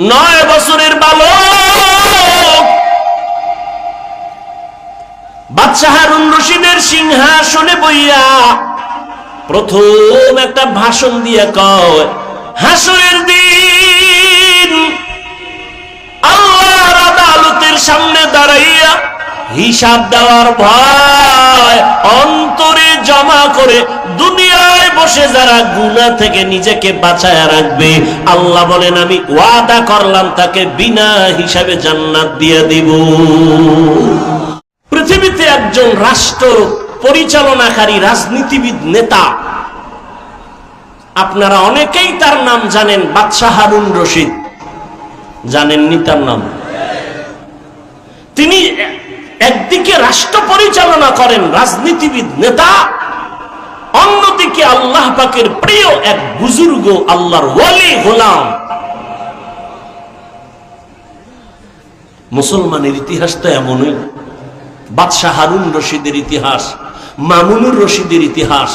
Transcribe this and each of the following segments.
নয় বছরের বালক। বাচ্চা হারুন রশিদের সিংহাসনে বইয়া প্রথম একটা ভাষণ দিয়ে কয়, হাসরের দিন আল্লাহর আদালতের সামনে দাঁড়াইয়া হিসাব দেওয়ার ভয়, অন্তরে জমা করে দুনিয়ায় বসে যারা গুণা থেকে নিজেকে বাঁচায় রাখবে, আল্লাহ বলেন, আমি ওয়াদা করলাম, তাকে বিনা হিসাবে জান্নাত দিয়ে দিব। পৃথিবীতে একজন রাষ্ট্র পরিচালনাকারী রাজনীতিবিদ নেতা, আপনারা অনেকেই তার নাম জানেন, বাদশাহ হারুন রশিদ। জানেননি তার নাম? তিনি একদিকে রাষ্ট্র পরিচালনা করেন রাজনীতিবিদ নেতা, অন্যদিকে আল্লাহ পাকের প্রিয় এক বুজুর্গ, আল্লাহর ওয়ালি গোলাম। মুসলমানের ইতিহাস তো এমনই। বাদশাহ হারুন রশিদের ইতিহাস, মামুনুর রশিদের ইতিহাস,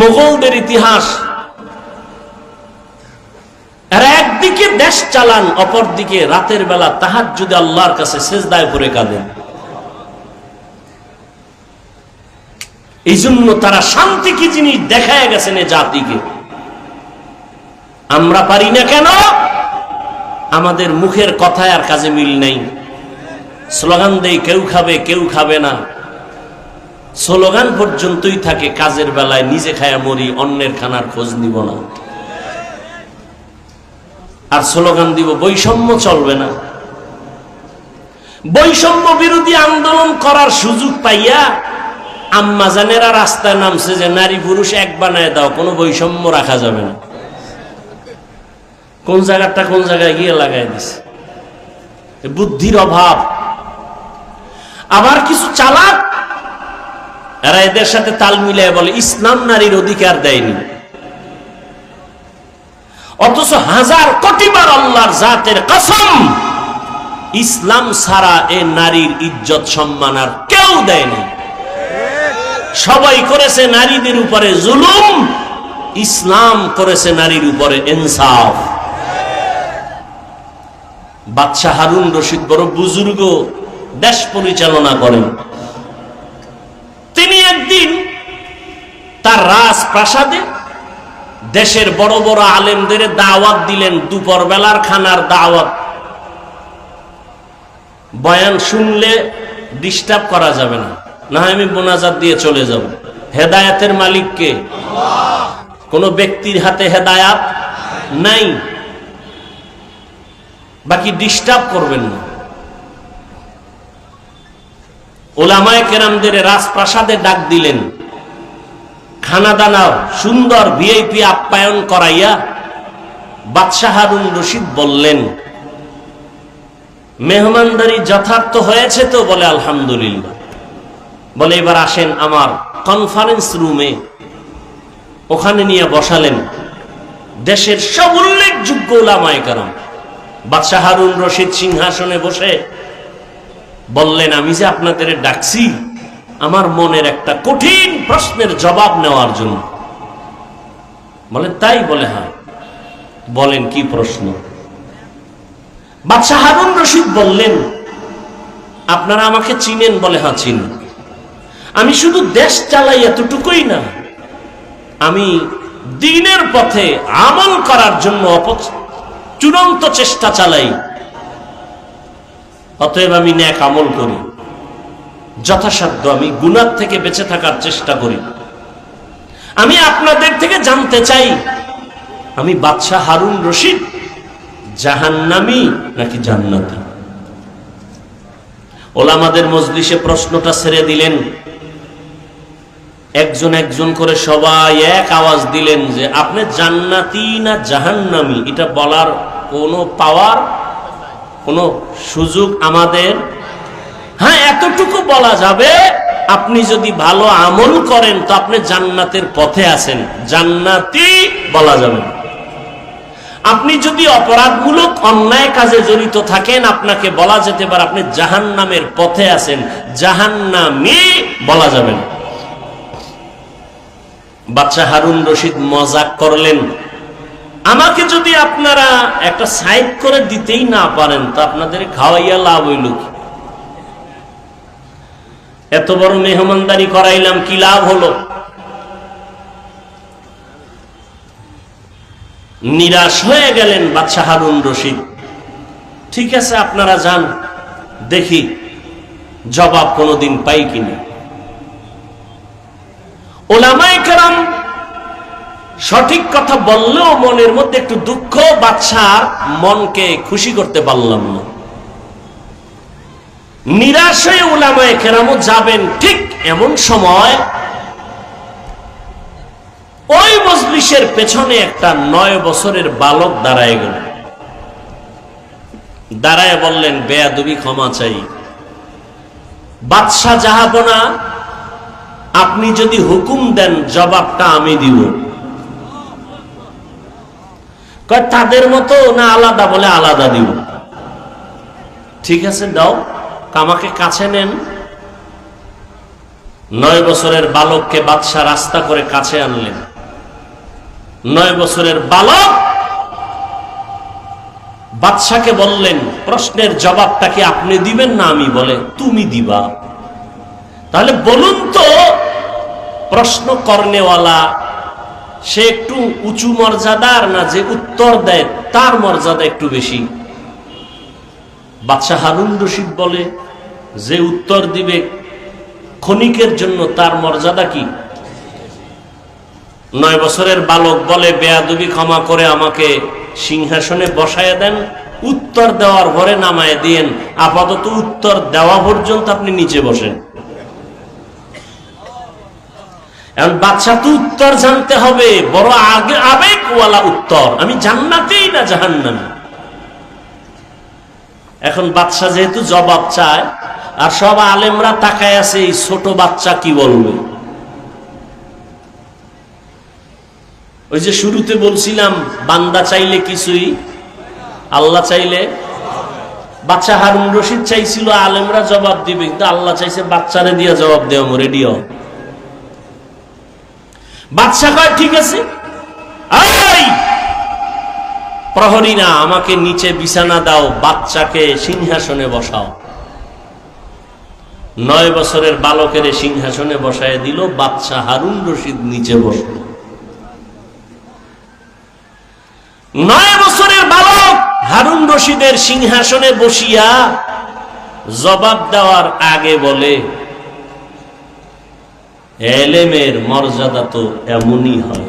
মোগলদের ইতিহাস দেশ চালান অপরদিকে রাতের বেলা তাহার যদি আল্লাহর কাছে শেষদায় পরে কাঁদেন। এই জন্য তারা শান্তি কি জিনিস দেখায় গেছেন এ জাতিকে? আমরা পারি না কেন? আমাদের মুখের কথায় আর কাজে মিল নেই। স্লোগান দেই কেউ খাবে কেউ খাবে না। স্লোগান পর্যন্তই থাকে, কাজের বেলায় নিজে খায়া মরি, অন্যের খানার খোঁজ নিব না। আর স্লোগান দিব, বৈষম্য চলবে না। বৈষম্য বিরোধী আন্দোলন করার সুযোগ পাইয়া আম্মাজানেরা রাস্তায় নামছে যে নারী পুরুষ এক বানায় দাও, কোনো বৈষম্য রাখা যাবে না। কোন জায়গাটা কোন জায়গায় গিয়ে লাগাই দিছে? বুদ্ধির অভাব। আবার কিছু চালাক, এরা এদের সাথে তাল মিলিয়ে বলে, ইসলাম নারীর অধিকার দেয়নি। অথচ হাজার কোটিবার আল্লাহর জাতের কসম, ইসলাম ছাড়া এ নারীর ইজ্জত সম্মান আর কেউ দেয়নি সবাই করেছে নারীদের উপরে জুলুম, ইসলাম করেছে নারীর উপরে ইনসাফ। বাদশাহ হারুন রশিদ বড় বুজুর্গ, দেশ পরিচালনা করেন। তিনি একদিন তার রাজপ্রাসাদে দেশের বড় বড় আলেমদের দাওয়াত দিলেন দুপুর বেলার খানার দাওয়াত। বয়ান শুনলে ডিস্টার্ব করা যাবে না। না আমি মোনাজাত দিয়ে চলে যাব। হেদায়াতের মালিককে। কোন ব্যক্তির হাতে হেদায়াত নাই। বাকি ডিস্টার্ব করবেন না। ওলামায় কেরামদের রাজপ্রাসাদে ডাক দিলেন। খানা দানা সুন্দর ভিআইপি আপ্যায়ন করাইয়া বাদশাহ হারুন রশিদ বললেন, মেহমানদারি যথার্থ হয়েছে তো? বলে, আলহামদুলিল্লাহ। বলে, এবার আসেন আমার কনফারেন্স রুমে ওখানে নিয়ে বসালেন দেশের সব উল্লেখযোগ্য ওলামায় কারণ বাদশাহ হারুন রশিদ সিংহাসনে বসে বললেন, আমি যে আপনাদের ডাকছি আমার মনের একটা কঠিন প্রশ্নের জবাব নেওয়ার জন্য। বলে, তাই বলে হ্যাঁ। বলেন, কি প্রশ্ন? বাদশাহ হারুন রশিদ বললেন, আপনারা আমাকে চিনেন বলে হ্যাঁ চিনি। আমি শুধু দেশ চালাই এতটুকুই না, আমি দিনের পথে আমল করার জন্য চূড়ান্ত চেষ্টা চালাই। অতএব আমি ন্যাক আমল করি। যথাসাধ্য আমি গুনার থেকে বেঁচে থাকার চেষ্টা করি। আমি আপনাদের থেকে জানতে চাই, আমি বাদশাহ হারুন রশিদ, জাহান্নামি নাকি জান্নাতি? ওলামাদের মজলিসে প্রশ্নটা ছেড়ে দিলেন। একজন একজন করে সবাই এক আওয়াজ দিলেন যে, আপনি জান্নাতি না জাহান্নামি? এটা বলার কোনো পাওয়ার কোনো সুযোগ আমাদের হ্যাঁ এতটুকু বলা যাবে, আপনি যদি ভালো আমল করেন, তো আপনি জান্নাতের পথে আছেন। জান্নাতি বলা যাবে আপনি যদি অপরাধমূলক অন্যায় কাজে জড়িত থাকেন, আপনাকে বলা যেতে পারে আপনি জাহান নামের পথে আছেন। জাহান্নামি বলা যাবে না। বাচ্চা হারুন রশিদ মজাক করলেন, আমাকে যদি আপনারা একটা সাইড করে দিতেই না পারেন, তো আপনাদের খাওয়াইয়া লাভ হইল কি? এত বড় মেহমানদারি করাইলাম, কি লাভ হলো? নিরাশ হয়ে গেলেন বাদশাহ হারুন রশিদ। ঠিক আছে, আপনারা যান, দেখি জবাব কোনোদিন পাই কিনা। ওলামাই কেরাম সঠিক কথা বললেও মনের মধ্যে একটু দুঃখ বাচ্চার মনকে খুশি করতে পারলাম না। নিরাশ ওলামায় কেরামও যাবেন ঠিক এমন সময় ওই মজলিসের পেছনে একটা নয় বছরের বালক দাঁড়ায় গেল। দাঁড়ায় বললেন ক্ষমা চাই। বাদশাহ আপনি যদি হুকুম দেন, জবাবটা আমি দিব। তাদের মতো না আলাদা বলে আলাদা দিব। ঠিক আছে, দাও। আমাকে কাছে নেন। নয় বছরের বালককে বাদশাহ রাস্তা করে কাছে আনলেন। নয় বছরের বালক বাদশাকে বললেন, প্রশ্নের জবাবটা কি আপনি দিবেন না আমি? বলে, তুমি দিবা। তাহলে বলুন তো, প্রশ্ন কর্নেওয়ালা সে একটু উঁচু মর্যাদার না যে উত্তর দেয়, তার মর্যাদা একটু বেশি। বাদশাহ হারুন রশিদ বলে, যে উত্তর দিবে ক্ষণিকের জন্য তার মর্যাদা কি? নয় বছরের বালক বলে, বেয়াদুবি ক্ষমা করে আমাকে সিংহাসনে বসায় দেন, উত্তর দেওয়ার ঘরে নামায় দিয়েন, আপাতত উত্তর দেওয়া পর্যন্ত আপনি নিচে বসেন। এখন বাচ্চা তো উত্তর জানতে হবে, বড় আগে আবেগওয়ালা উত্তর। আমি জান্নাতেই না জাহান্নামে। এখন বাচ্চা যেহেতু জবাব চায়, আর সব আলেমরা তাকায় আছে এই ছোট বাচ্চা কি বলবে? ওই যে শুরুতে বলছিলাম, বান্দা চাইলে কিছুই, আল্লাহ চাইলে বাচ্চা হারুন রশিদ চাইছিল, আলেমরা জবাব দিবে, কিন্তু আল্লাহ চাইছে বাচ্চারে দিয়ে জবাব দেওয়া রেডিও বাচ্চা কয়, ঠিক আছে প্রহরী না আমাকে নিচে বিছানা দাও, বাচ্চাকে সিংহাসনে বসাও। নয় বছরের বালকের সিংহাসনে বসায় দিল বাচ্চা হারুন রশিদ নিচে বসল। নয় বছরের বালক হারুন রশিদের সিংহাসনে বসিয়া জবাব দেওয়ার আগে বলে, এলেমের মর্যাদা তো এমনই হয়।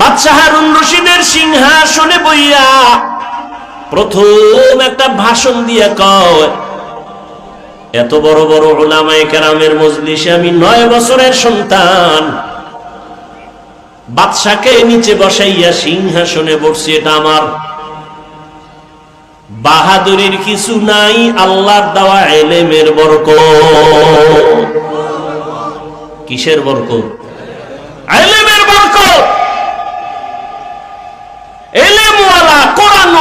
বাদশাহ হারুন রশিদের সিংহাসনে বইয়া প্রথম একটা ভাষণ দিয়া কয়, এত বড় বড় ওলামায়ে কেরামের মজলিসে আমি নয় বছরের সন্তান। বাদশাকে নিচে বসাইয়া সিংহাসনে বসছি, এটা আমার বাহাদুরির কিছু নাই, আল্লাহর দেওয়া এলেমের বরক কিসের বরক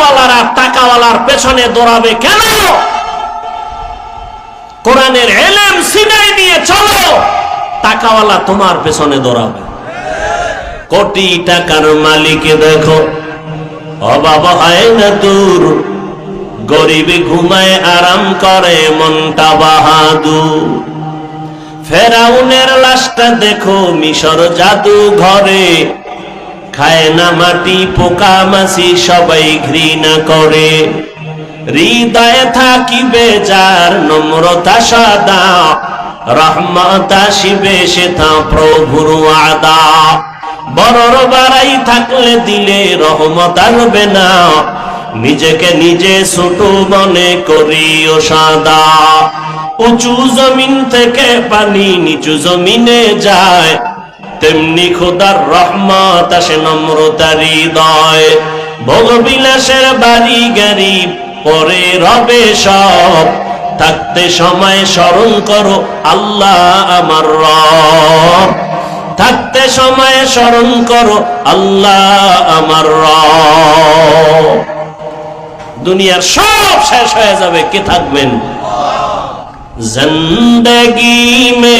কোরআনওয়ালারা টাকাওয়ালার পেছনে দৌড়াবে কেন? কোরআনের এলেম সিনাই দিয়ে চলো। টাকাওয়ালা তোমার পেছনে দৌড়াবে। কোটি টাকার দেখো, অভাব হয় না গরিবে ঘুমায়, আরাম করে, মনটা বাহাদুর। ফেরাউনের লাশটা দেখো, মিশর জাদু ঘরে খায় না মাটি, পোকা মাসি সবাই ঘৃণা করে। হৃদয়ে থাকিবে যার নম্রতা সাদা, রহমত আসিবে সেথা প্রভুর আদা বড়র বাড়াই থাকলে দিলে রহমত আসবে না, নিজেকে নিজে ছোট মনে করি ও সাদা। উঁচু জমিন থেকে পানি নিচু জমিনে যায় তেমনি খোদার রহমত আসে নম্রতার হৃদয়। ভোগবিলাসের বাড়ি গাড়ি, পরে রবে সব। থাকতে সময় স্মরণ করো আল্লাহ আমার রব। থাকতে সময় স্মরণ করো আল্লাহ আমার রব। দুনিয়ার সব শেষ হয়ে যাবে, কে থাকবেন? জিন্দগি মে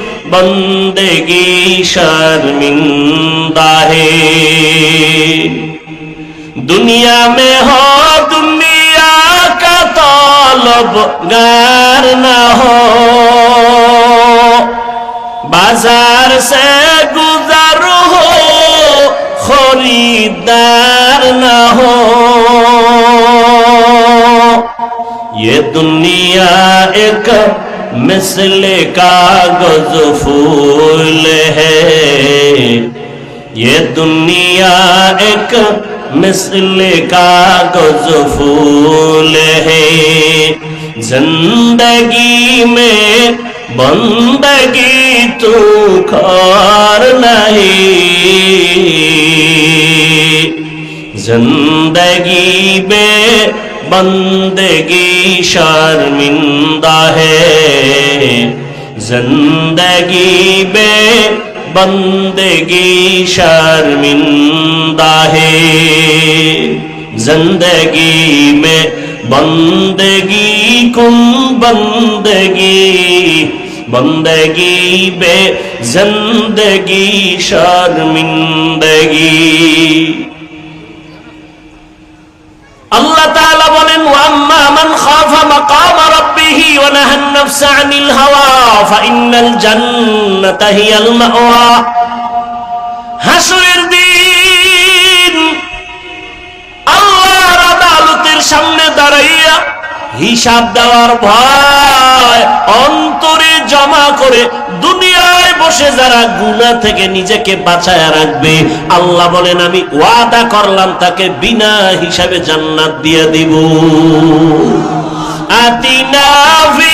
بندگی شرمندہ ہے دنیا میں ہو دنیا کا طالب گار نہ ہو بازار سے گزر ہو خریدار نہ ہو یہ دنیا ایک मिसल कागज़ फूल है। ये दुनिया एक मिसल कागज़ फूल है। ज़िंदगी में बंदगी तू खार नहीं। ज़िंदगी में بندگی شرمندہ ہے زندگی بے بندگی شرمندہ ہے زندگی میں بندگی کم بندگی بندگی بے زندگی شرمندگی আল্লাহ তাআলা বলেন ওয়াম্মা মান খাফা মাকাম রাব্বিহি ওয়া নাহান নাফসা আনিল হাওয়া ফাইন্নাল জান্নাতা হিয়াল মাওয়া হাসরের দিন আল্লাহর আদালতের সামনে দাঁড়াইয়া হিসাব দেওয়ার ভয়, অন্তরে জমা করে দুনিয়ায় বসে যারা গুনাহ থেকে নিজেকে বাঁচায় রাখবে, আল্লাহ বলেন, আমি ওয়াদা করলাম তাকে বিনা হিসাবে জান্নাত দিয়ে দিব। আতিনা ফি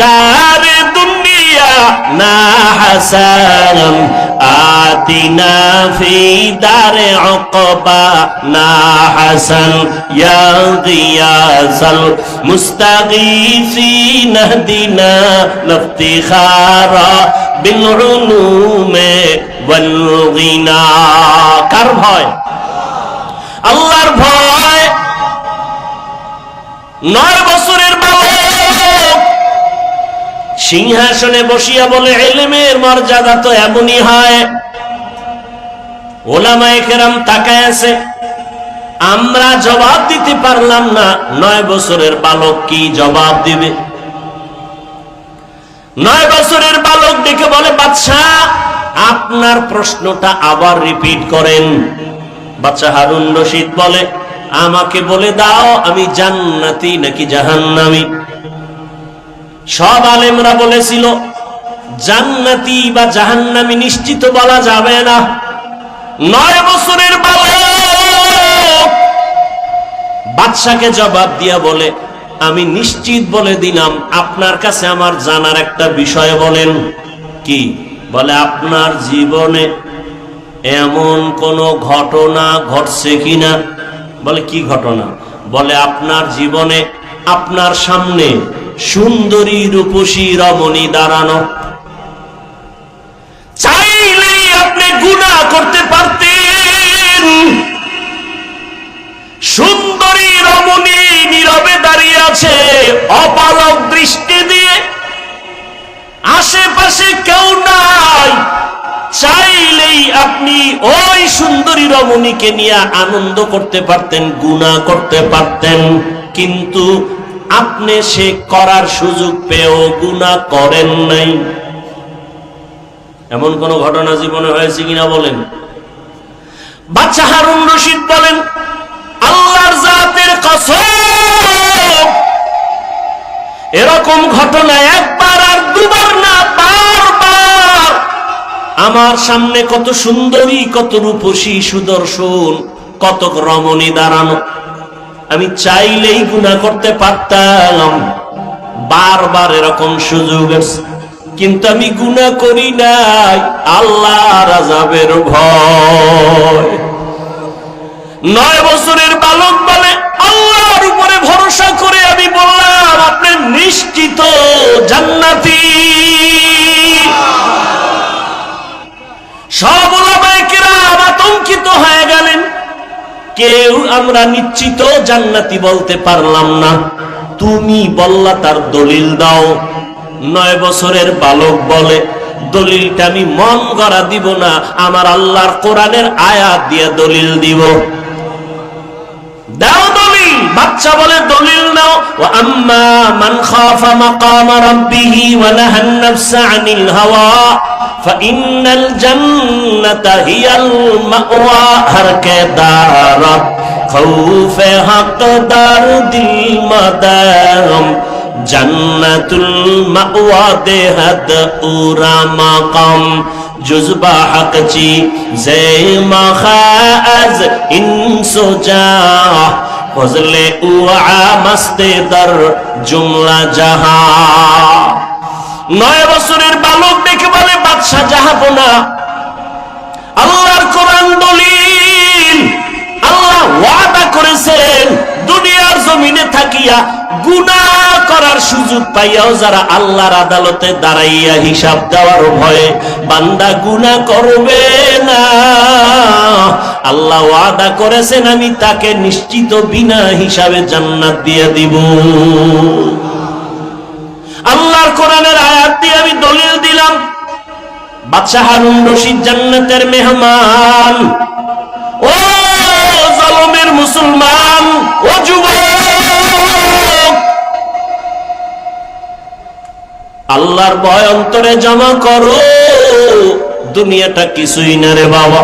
দারে দুনিয়া না হাসান উকবা না হাসান ইয়া গিয়াসাল মুস্তাগীসিন হদিনা লফতিখারা বিল উলুমে ওয়াল গিনা কার ভয়? আল্লাহর ভয় নয় বছরের সিংহাসনে বসিয়া বলে, এলেমের মর্যাদা তো এমনই হয়। ওলামায়ে কেরাম তাকায় আছে। আমরা জবাব দিতে পারলাম না, নয় বছরের বালক কি জবাব দিবে? নয় বছরের বালক দেখে বলে বাচ্চা আপনার প্রশ্নটা আবার রিপিট করেন। বাচ্চা হারুন রশিদ বলে, আমাকে বলে দাও, আমি জান্নাতি নাকি জাহান্নামি? সব আলেমরা বলেছিল, জান্নাতি বা জাহান্নামি নিশ্চিত বলা যাবে না। নয় বছরের বাদশাকে জবাব দিয়া বলে, আমি নিশ্চিত বলে দিলাম, আপনার কাছে আমার জানার একটা বিষয় বলেন। কি? বলে, আপনার জীবনে এমন কোন ঘটনা ঘটছে কিনা? বলে, কি ঘটনা? বলে, আপনার জীবনে আপনার সামনে সুন্দরী রূপসী রমণী দাঁড়ানো। চাইলেই আপনি গুণা করতে পারতেন। সুন্দরী রমণী নীরবে দাঁড়িয়ে আছে, অপালক দৃষ্টি দিয়ে। আশেপাশে কেউ নাই, চাইলেই আপনি ওই সুন্দরী রমণীকে নিয়ে আনন্দ করতে পারতেন, গুণা করতে পারতেন। কিন্তু আপনি সে করার সুযোগ পেয়েও গুণা করেন নাই। এমন কোন ঘটনা জীবনে হয়েছে কিনা বলেন? বাচ্চা হারুন রশিদ বলেন, আল্লাহর জাতের কসম, এরকম ঘটনা একবার আর দুবার না, বারবার। আমার সামনে কত সুন্দরী, কত রূপসী সুদর্শন কত রমণী দাঁড়ানো আমি চাইলেই গুণা করতে পারতাম। বারবার এরকম সুযোগ কিন্তু আমি গুণা করি নাই আল্লাহ রাজাবের ভয়। নয় বছরের বালক বলে আল্লাহর উপরে ভরসা করে আমি বললাম, আপনি নিশ্চিত জান্নাতি? সব ওলামায়ে-কেরাম আতঙ্কিত হয়ে গেলেন। কেউ আমরা নিশ্চিত জান্নাতি বলতে পারলাম না। তুমি বললা তার দলিল দাও। নয় বছরের বালক বলে, দলিলটা আমি মন গড়া দিব না, আমার আল্লাহর কোরআনের আয়াত দিয়ে দলিল দিব। দাও বাচ্চা বলে দলিল নাও ওয়া আম্মা মান খাফা মাকাম রাব্বিহি ওয়া নাহান নাফসা আনিল হাওয়া فإن الجنة هي المأوى هر کے دارت خوف حق دار دل مدام جنت المأوى দেহাত উরা মাকাম জুজবা حق چی زي مخاز انسو جا ফজলে উআ মাস্তে দর জুমলা জাহা। নয় বছরের বালক দেখে বলে, বাদশাহ যাহাবো না। আল্লাহর কোরআন দলিল। আল্লাহ ওয়াদা করেছেন জমিনে থাকিয়া গুনাহ করার সুযোগ পাইয়াও যারা আল্লাহর আদালতে দাঁড়াইয়া হিসাব দেওয়ার ভয়ে বান্দা গুনাহ করবে না। আল্লাহ ওয়াদা করেছেন, আমি তাকে নিশ্চিত বিনা হিসাবে জান্নাত দিয়ে দিব। আল্লাহর কোরআনের আয়াত দিয়ে আমি দলিল দিলাম, বাদশাহ হারুন রশিদ জান্নাতের মেহমান, ও জলমের মুসলমান, ও যুবক আল্লাহর ভয় অন্তরে জমা করো। দুনিয়াটা কিছুই না রে বাবা।